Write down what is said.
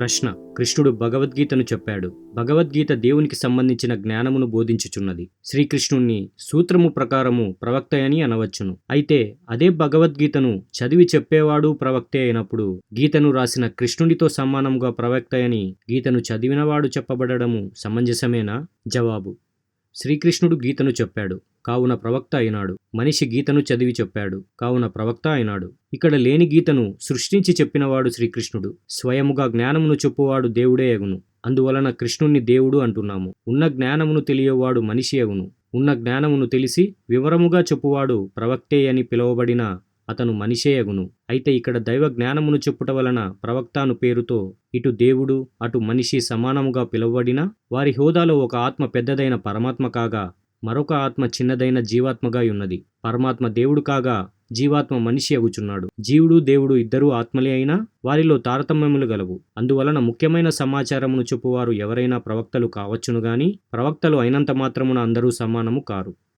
ప్రశ్న. కృష్ణుడు భగవద్గీతను చెప్పాడు. భగవద్గీత దేవునికి సంబంధించిన జ్ఞానమును బోధించుచున్నది. శ్రీకృష్ణుణ్ణి సూత్రము ప్రకారము ప్రవక్త అని అనవచ్చును. అయితే అదే భగవద్గీతను చదివి చెప్పేవాడు ప్రవక్తే అయినప్పుడు గీతను రాసిన కృష్ణుడితో సమానంగా ప్రవక్త అని గీతను చదివినవాడు చెప్పబడము సమంజసమేనా? జవాబు. శ్రీకృష్ణుడు గీతను చెప్పాడు. కావున ప్రవక్త అయినాడు. మనిషి గీతను చదివి చెప్పాడు. కావున ప్రవక్త అయినాడు. ఇక్కడ లేని గీతను సృష్టించి చెప్పినవాడు శ్రీకృష్ణుడు. స్వయముగా జ్ఞానమును చెప్పువాడు దేవుడే అగును. అందువలన కృష్ణుణ్ణి దేవుడు అంటున్నాము. ఉన్న జ్ఞానమును తెలియవాడు మనిషి అగును. ఉన్న జ్ఞానమును తెలిసి వివరముగా చెప్పువాడు ప్రవక్తే అని పిలువబడిన అతను మనిషేయగును అయితే ఇక్కడ దైవ జ్ఞానమును చెప్పుట వలన ప్రవక్తాను పేరుతో ఇటు దేవుడు అటు మనిషి సమానముగా పిలువబడిన వారి హోదాలో ఒక ఆత్మ పెద్దదైన పరమాత్మ కాగా మరొక ఆత్మ చిన్నదైన జీవాత్మగా ఉన్నది. పరమాత్మ దేవుడు కాగా జీవాత్మ మనిషి అగుచున్నాడు జీవుడు దేవుడు ఇద్దరూ ఆత్మలే అయినా వారిలో తారతమ్యములు గలవు. అందువలన ముఖ్యమైన సమాచారమును చెప్పువారు ఎవరైనా ప్రవక్తలు కావచ్చును గాని ప్రవక్తలు అయినంత మాత్రమున అందరూ సమానము కారు.